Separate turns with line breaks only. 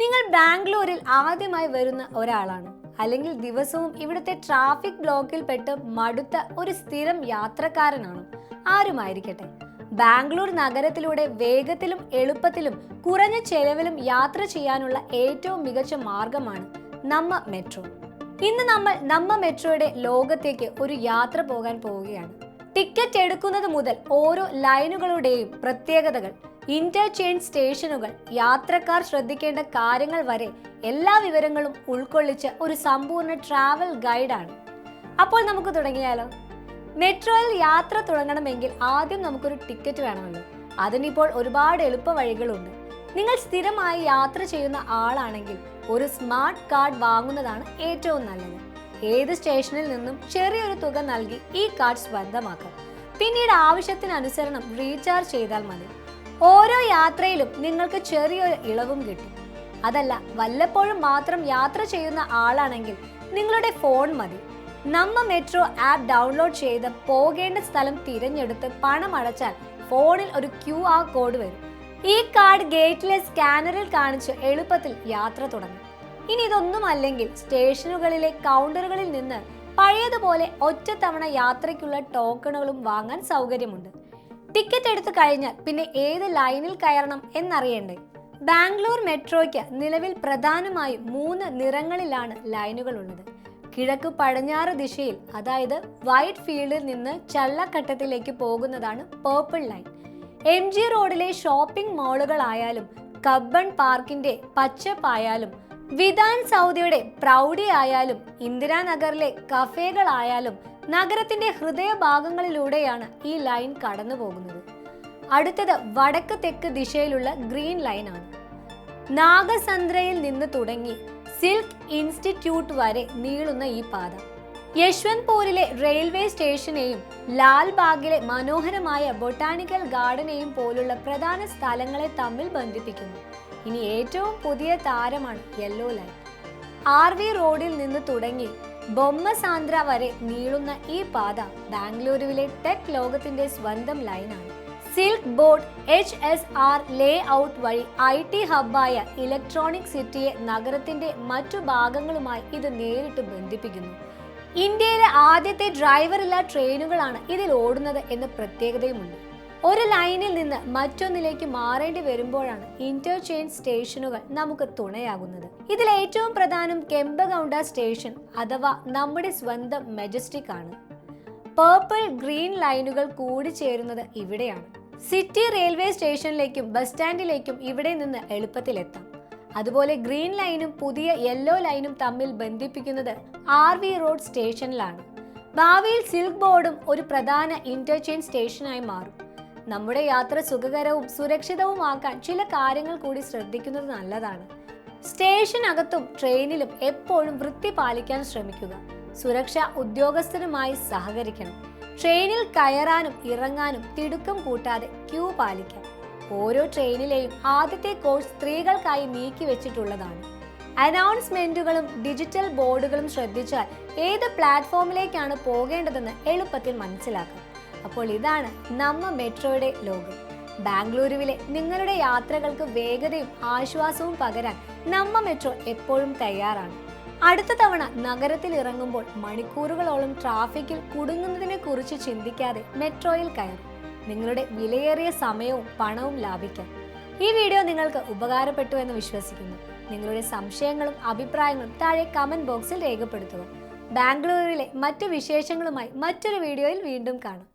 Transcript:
നിങ്ങൾ ബാംഗ്ലൂരിൽ ആദ്യമായി വരുന്ന ഒരാളാണ്. അല്ലെങ്കിൽ ദിവസവും ഇവിടുത്തെ ട്രാഫിക് ബ്ലോക്കിൽ പെട്ട് മടുത്ത ഒരു സ്ഥിരം യാത്രക്കാരനാണ്. ആരുമായിരിക്കട്ടെ? ബാംഗ്ലൂർ നഗരത്തിലൂടെ വേഗത്തിലും എളുപ്പത്തിലും കുറഞ്ഞ ചെലവിലും യാത്ര ചെയ്യാനുള്ള ഏറ്റവും മികച്ച മാർഗമാണ് നമ്മ മെട്രോ. ഇന്ന് നമ്മൾ നമ്മ മെട്രോയുടെ ലോകത്തേക്ക് ഒരു യാത്ര പോകാൻ പോവുകയാണ്. ടിക്കറ്റ് എടുക്കുന്നത് മുതൽ ഓരോ ലൈനുകളുടെയും പ്രത്യേകതകൾ ഇന്റർചേഞ്ച് സ്റ്റേഷനുകൾ യാത്രക്കാർ ശ്രദ്ധിക്കേണ്ട കാര്യങ്ങൾ വരെ എല്ലാ വിവരങ്ങളും ഉൾക്കൊള്ളിച്ച ഒരു സമ്പൂർണ ട്രാവൽ ഗൈഡാണ്. അപ്പോൾ നമുക്ക് തുടങ്ങിയാലോ? മെട്രോയിൽ യാത്ര തുടങ്ങണമെങ്കിൽ ആദ്യം നമുക്കൊരു ടിക്കറ്റ് വേണമല്ലോ. അതിനിപ്പോൾ ഒരുപാട് എളുപ്പ വഴികളുണ്ട്. നിങ്ങൾ സ്ഥിരമായി യാത്ര ചെയ്യുന്ന ആളാണെങ്കിൽ ഒരു സ്മാർട്ട് കാർഡ് വാങ്ങുന്നതാണ് ഏറ്റവും നല്ലത്. ഏത് സ്റ്റേഷനിൽ നിന്നും ചെറിയൊരു തുക നൽകി ഈ കാർഡ് സ്വന്തമാക്കാം പിന്നീട് ആവശ്യത്തിനനുസരണം റീചാർജ് ചെയ്താൽ മതി. ഓരോ യാത്രയിലും നിങ്ങൾക്ക് ചെറിയൊരു ഇളവും കിട്ടും. അതല്ല വല്ലപ്പോഴും മാത്രം യാത്ര ചെയ്യുന്ന ആളാണെങ്കിൽ നിങ്ങളുടെ ഫോൺ മതി. നമ്മ മെട്രോ ആപ്പ് ഡൗൺലോഡ് ചെയ്ത് പോകേണ്ട സ്ഥലം തിരഞ്ഞെടുത്ത് പണം അടച്ചാൽ ഫോണിൽ ഒരു ക്യു ആർ കോഡ് വരും. ഈ കാർഡ് ഗേറ്റിലെ സ്കാനറിൽ കാണിച്ച് എളുപ്പത്തിൽ യാത്ര തുടങ്ങും. ഇനി ഇതൊന്നും അല്ലെങ്കിൽ സ്റ്റേഷനുകളിലെ കൗണ്ടറുകളിൽ നിന്ന് പഴയതുപോലെ ഒറ്റത്തവണ യാത്രയ്ക്കുള്ള ടോക്കണുകളും വാങ്ങാൻ സൗകര്യമുണ്ട്. ടിക്കറ്റ് എടുത്തു കഴിഞ്ഞാൽ പിന്നെ ഏത് ലൈനിൽ കയറണം എന്നറിയണ്ടേ? ബാംഗ്ലൂർ മെട്രോയ്ക്ക് നിലവിൽ പ്രധാനമായും മൂന്ന് നിറങ്ങളിലാണ് ലൈനുകൾ ഉള്ളത് കിഴക്ക് പടിഞ്ഞാറ് ദിശയിൽ അതായത് വൈറ്റ് ഫീൽഡിൽ നിന്ന് ചള്ളക്കട്ടത്തിലേക്ക് പോകുന്നതാണ് പേർപ്പിൾ ലൈൻ എം ജി റോഡിലെ ഷോപ്പിംഗ് മാളുകളായാലും കബ്ബൺ പാർക്കിന്റെ പച്ചപ്പായാലും വിധാൻ സൗദിയുടെ പ്രൗഢി ആയാലും ഇന്ദിരാനഗറിലെ കഫേകളായാലും നഗരത്തിന്റെ ഹൃദയഭാഗങ്ങളിലൂടെയാണ് ഈ ലൈൻ കടന്നു പോകുന്നത് അടുത്തത് വടക്ക് തെക്ക് ദിശയിലുള്ള ഗ്രീൻ ലൈനാണ്. നാഗസന്ദ്രയിൽ നിന്ന് തുടങ്ങി സിൽക്ക് ഇൻസ്റ്റിറ്റ്യൂട്ട് വരെ നീളുന്ന ഈ പാത. യശ്വന്ത്പൂരിലെ റെയിൽവേ സ്റ്റേഷനെയും ലാൽബാഗിലെ മനോഹരമായ ബൊട്ടാണിക്കൽ ഗാർഡനെയും പോലുള്ള പ്രധാന സ്ഥലങ്ങളെ തമ്മിൽ ബന്ധിപ്പിക്കുന്നു. ഇനി ഏറ്റവും പുതിയ താരമാണ് യെല്ലോ ലൈൻ ആർ വി റോഡിൽ നിന്ന് തുടങ്ങി ബൊമ്മസാന്ദ്ര വരെ നീളുന്ന ഈ പാത ബാംഗ്ലൂരുവിലെ ടെക് ലോകത്തിന്റെ സ്വന്തം ലൈനാണ്. Silk board H S R layout വഴി ഐ ടി ഹബ്ബായ ഇലക്ട്രോണിക് സിറ്റിയെ നഗരത്തിന്റെ മറ്റു ഭാഗങ്ങളുമായി ഇത് നേരിട്ട് ബന്ധിപ്പിക്കുന്നു. ഇന്ത്യയിലെ ആദ്യത്തെ ഡ്രൈവർ ഇല്ലാ ട്രെയിനുകളാണ് ഇതിൽ ഓടുന്നത് എന്ന പ്രത്യേകതയുമുണ്ട്. ഒരു ലൈനിൽ നിന്ന് മറ്റൊന്നിലേക്ക് മാറേണ്ടി വരുമ്പോഴാണ് ഇന്റർചേഞ്ച് സ്റ്റേഷനുകൾ നമുക്ക് തുണയാകുന്നത്. ഇതിൽ ഏറ്റവും പ്രധാനം കെമ്പഗൗണ്ട സ്റ്റേഷൻ അഥവാ നമ്മുടെ സ്വന്തം മെജസ്റ്റിക് ആണ്. പേർപ്പിൾ ഗ്രീൻ ലൈനുകൾ കൂടിച്ചേരുന്നത് ഇവിടെയാണ്. സിറ്റി റെയിൽവേ സ്റ്റേഷനിലേക്കും ബസ് സ്റ്റാൻഡിലേക്കും ഇവിടെ നിന്ന് എളുപ്പത്തിലെത്താം. അതുപോലെ ഗ്രീൻ ലൈനും പുതിയ യെല്ലോ ലൈനും തമ്മിൽ ബന്ധിപ്പിക്കുന്നത് ആർ വി റോഡ് സ്റ്റേഷനിലാണ്. ഭാവിയിൽ സിൽക്ക് ബോർഡും ഒരു പ്രധാന ഇന്റർചേഞ്ച് സ്റ്റേഷനായി മാറും. നമ്മുടെ യാത്ര സുഖകരവും സുരക്ഷിതവുമാക്കാൻ ചില കാര്യങ്ങൾ കൂടി ശ്രദ്ധിക്കുന്നത് നല്ലതാണ്. സ്റ്റേഷനകത്തും ട്രെയിനിലും എപ്പോഴും വൃത്തി പാലിക്കാൻ ശ്രമിക്കുക. സുരക്ഷാ ഉദ്യോഗസ്ഥരുമായി സഹകരിക്കണം. ട്രെയിനിൽ കയറാനും ഇറങ്ങാനും തിടുക്കം കൂട്ടാതെ ക്യൂ പാലിക്കാം. ഓരോ ട്രെയിനിലെയും ആദ്യത്തെ കോഴ്സ് സ്ത്രീകൾക്കായി നീക്കി വെച്ചിട്ടുള്ളതാണ്. അനൗൺസ്മെന്റുകളും ഡിജിറ്റൽ ബോർഡുകളും ശ്രദ്ധിച്ചാൽ ഏത് പ്ലാറ്റ്ഫോമിലേക്കാണ് പോകേണ്ടതെന്ന് എളുപ്പത്തിൽ മനസ്സിലാക്കാം. അപ്പോൾ ഇതാണ് നമ്മ മെട്രോയുടെ ലോകം. ബാംഗ്ലൂരുവിലെ നിങ്ങളുടെ യാത്രകൾക്ക് വേഗതയും ആശ്വാസവും പകരാൻ നമ്മ മെട്രോ എപ്പോഴും തയ്യാറാണ്. അടുത്ത തവണ നഗരത്തിൽ ഇറങ്ങുമ്പോൾ മണിക്കൂറുകളോളം ട്രാഫിക്കിൽ കുടുങ്ങുന്നതിനെ കുറിച്ച് ചിന്തിക്കാതെ മെട്രോയിൽ കയറും. നിങ്ങളുടെ വിലയേറിയ സമയവും പണവും ലാഭിക്കാം ഈ വീഡിയോ നിങ്ങൾക്ക് ഉപകാരപ്പെട്ടു എന്ന് വിശ്വസിക്കുന്നു. നിങ്ങളുടെ സംശയങ്ങളും അഭിപ്രായങ്ങളും താഴെ കമന്റ് ബോക്സിൽ രേഖപ്പെടുത്തുക. ബാംഗ്ലൂരിലെ മറ്റു വിശേഷങ്ങളുമായി മറ്റൊരു വീഡിയോയിൽ വീണ്ടും കാണാം.